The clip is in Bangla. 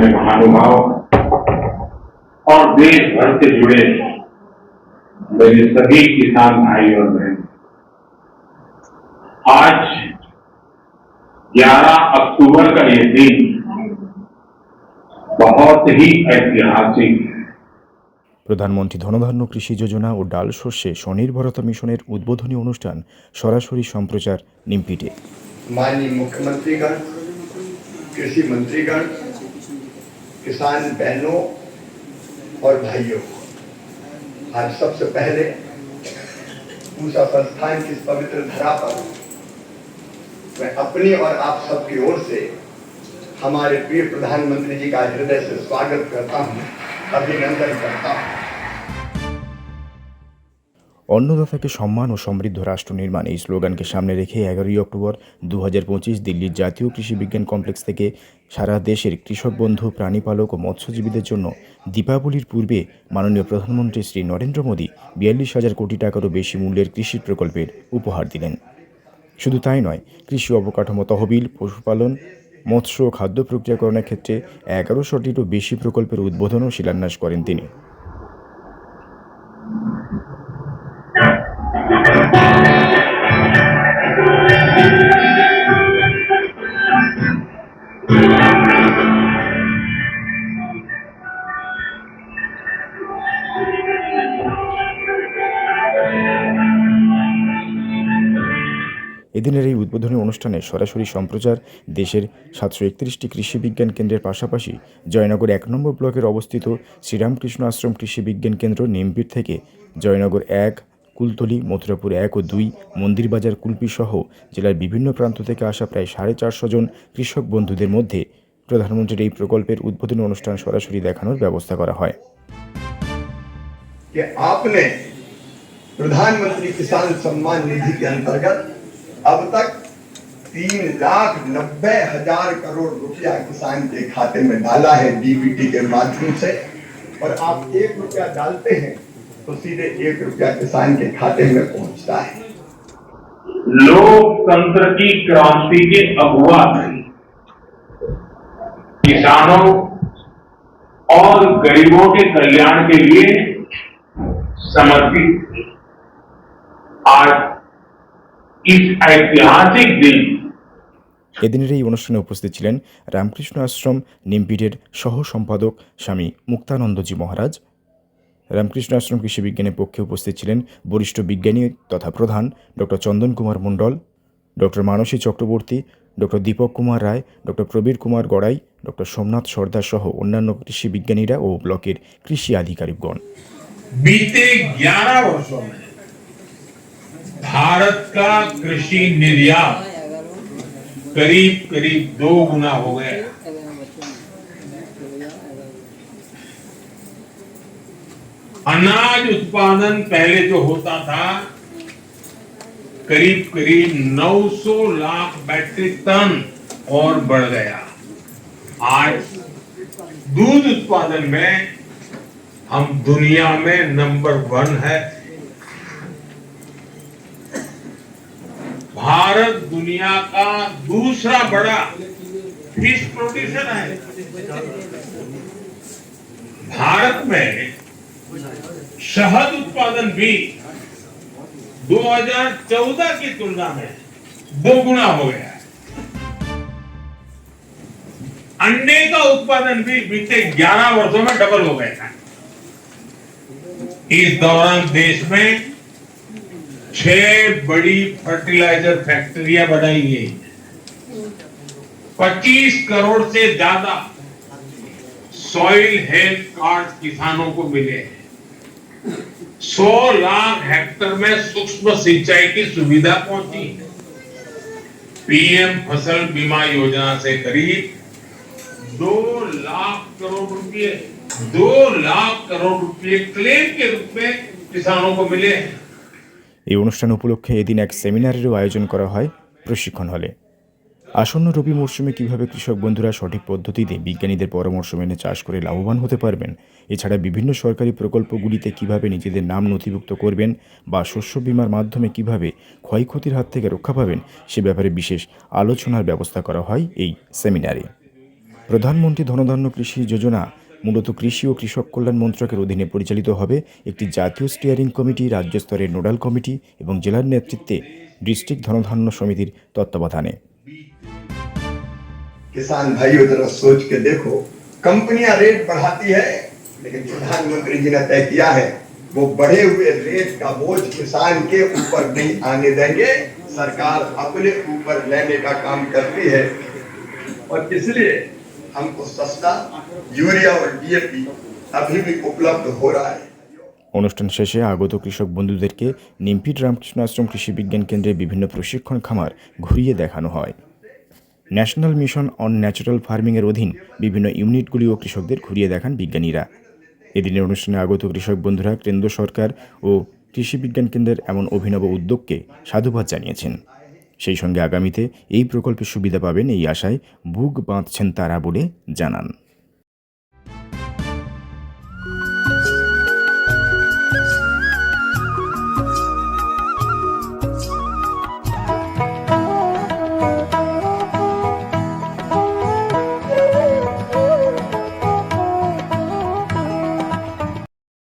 मान्य महानुभाव और देश भर से जुड़े मेरे सभी किसान भाई और बहन आज 11 अक्टूबर का ये दिन बहुत ही ऐतिहासिक है প্রধানমন্ত্রী ধনধান্য কৃষি যোজনা ও ডাল শস্যে স্বনির্ভরতা মিশনের উদ্বোধনী অনুষ্ঠান সরাসরি সম্প্রচার নিমপিটে माननीय मुख्यमंत्रीगण कृषि मंत्रीगण किसान बहनों और भाइयों, आज सबसे पहले पूसा संस्थान की पवित्र धरा पर मैं अपनी और आप सबकी ओर से हमारे प्रिय प्रधानमंत्री जी का हृदय से स्वागत करता हूँ, अभिनंदन करता हूँ। অন্নদাতাকে সম্মান ও সমৃদ্ধ রাষ্ট্র নির্মাণ এই স্লোগানকে সামনে রেখে এগারোই অক্টোবর দু হাজার পঁচিশ দিল্লির জাতীয় কৃষি বিজ্ঞান কমপ্লেক্স থেকে সারা দেশের কৃষক বন্ধু, প্রাণীপালক ও মৎস্যজীবীদের জন্য দীপাবলির পূর্বে মাননীয় প্রধানমন্ত্রী শ্রী নরেন্দ্র মোদী বিয়াল্লিশ হাজার কোটি টাকারও বেশি মূল্যের কৃষি প্রকল্পের উপহার দিলেন। শুধু তাই নয়, কৃষি অবকাঠামো তহবিল, পশুপালন, মৎস্য ও খাদ্য প্রক্রিয়াকরণের ক্ষেত্রে এগারোশোটিরও বেশি প্রকল্পের উদ্বোধন ও শিলান্যাস করেন তিনি। এদিনের এই উদ্বোধনী অনুষ্ঠানে সরাসরি সম্প্রচার দেশের সাতশো একত্রিশটি কৃষি বিজ্ঞান কেন্দ্রের পাশাপাশি জয়নগর এক নম্বর ব্লকের অবস্থিত শ্রীরামকৃষ্ণ আশ্রম কৃষি বিজ্ঞান কেন্দ্র নিমপির থেকে জয়নগর এক কুলতলি মথুরাপুর এক ও দুই মন্দিরবাজার কুলপি সহ জেলার বিভিন্ন প্রান্ত থেকে আসা প্রায় সাড়ে চারশো জন কৃষক বন্ধুদের মধ্যে প্রধানমন্ত্রীর এই প্রকল্পের উদ্বোধনী অনুষ্ঠান সরাসরি দেখানোর ব্যবস্থা করা হয় कि आपने प्रधानमंत्री किसान सम्मान निधि के अंतर्गत अब तक तीन लाख नब्बे हज़ार करोड़ रुपया किसान के खाते में डाला है डीबीटी के माध्यम से। और आप एक रुपया डालते हैं तो सीधे एक रुपया किसान के खाते में पहुँचता है। लोकतंत्र की क्रांति के अगुआ किसानों और गरीबों के कल्याण के लिए समर्पित। आज এদিনের এই অনুষ্ঠানে উপস্থিত ছিলেন রামকৃষ্ণ আশ্রম নিমপিটের সহ সম্পাদক স্বামী মুক্তানন্দজি মহারাজ রামকৃষ্ণ আশ্রম কৃষি বিজ্ঞানের পক্ষে উপস্থিত ছিলেন বরিষ্ঠ বিজ্ঞানী তথা প্রধান doctor Chandan Kumar Mandal doctor Mansi Chakraborty doctor Dipak Kumar Roy doctor Prabir Kumar Garai doctor Somnath Sardar সহ অন্যান্য কৃষি বিজ্ঞানীরা ও ব্লকের কৃষি আধিকারিকগণ बीते 11 वर्षों में भारत का कृषि निर्यात करीब करीब दो गुना हो गया अनाज उत्पादन पहले जो होता था, करीब करीब 900 लाख मैट्रिक टन और बढ़ गया। आज दूध उत्पादन में हम दुनिया में नंबर वन है। भारत दुनिया का दूसरा बड़ा फ़िश प्रोड्यूसर है। भारत में शहद उत्पादन भी 2014 की तुलना में दोगुना हो गया है। अंडे का उत्पादन भी बीते 11 वर्षों में डबल हो गया है। इस दौरान देश में छह बड़ी फर्टिलाइज़र फैक्ट्रियाँ बनाई गई 25 करोड़ से ज़्यादा सॉइल हेल्थ कार्ड किसानों को मिले हैं। 100 लाख हेक्टर में सूक्ष्म सिंचाई की सुविधा पहुँची। है पीएम फ़सल बीमा योजना से करीब दो लाख करोड़ रुपए दो लाख करोड़ रुपए क्लेम के रूप में किसानों को मिले हैं। এই অনুষ্ঠান উপলক্ষে এদিন এক সেমিনারেরও আয়োজন করা হয় প্রশিক্ষণ হলে। আসন্ন রবি মরশুমে কীভাবে কৃষক বন্ধুরা সঠিক পদ্ধতিতে বিজ্ঞানীদের পরামর্শ মেনে চাষ করে লাভবান হতে পারবেন, এছাড়া বিভিন্ন সরকারি প্রকল্পগুলিতে কীভাবে নিজেদের নাম নথিভুক্ত করবেন বা শস্য বীমার মাধ্যমে কীভাবে ক্ষয়ক্ষতির হাত থেকে রক্ষা পাবেন, সে ব্যাপারে বিশেষ আলোচনার ব্যবস্থা করা হয় এই সেমিনারে। প্রধানমন্ত্রী ধনধান্য কৃষি যোজনা মূলত কৃষি ও কৃষক কল্যাণ মন্ত্রকের অধীনে পরিচালিত হবে একটি জাতীয় স্টিয়ারিং কমিটি রাজ্য স্তরের নোডাল কমিটি এবং জেলার নেতৃত্বে ডিস্ট্রিক্ট ধনধান্য সমিতির তত্ত্বাবধানে किसान भाइयों जरा सोच के देखो कंपनियां रेट बढ़ाती है लेकिन प्रधानमंत्री जी ने तय किया है वो बढ़े हुए रेट का बोझ किसान के ऊपर नहीं आने देंगे सरकार अपने ऊपर लेने का काम करती है और इसलिए हमको सस्ता यूरिया और डीएपी अभी भी उपलब्ध हो रहा है অনুষ্ঠান শেষে আগত কৃষক বন্ধুদেরকে নিমপিট রামকৃষ্ণ আশ্রম কৃষি বিজ্ঞান কেন্দ্রে বিভিন্ন প্রশিক্ষণ খামার ঘুরিয়ে দেখানো হয় ন্যাশনাল মিশন অন ন্যাচারাল ফার্মিংয়ের অধীন বিভিন্ন ইউনিটগুলিও কৃষকদের ঘুরিয়ে দেখান বিজ্ঞানীরা এদিনের অনুষ্ঠানে আগত কৃষক বন্ধুরা কেন্দ্র সরকার ও কৃষি বিজ্ঞান কেন্দ্রের এমন অভিনব উদ্যোগকে সাধুবাদ জানিয়েছেন সেই সঙ্গে আগামীতে এই প্রকল্পের সুবিধা পাবেন এই আশায় বুক বাঁধছেন তারা বলে জানান।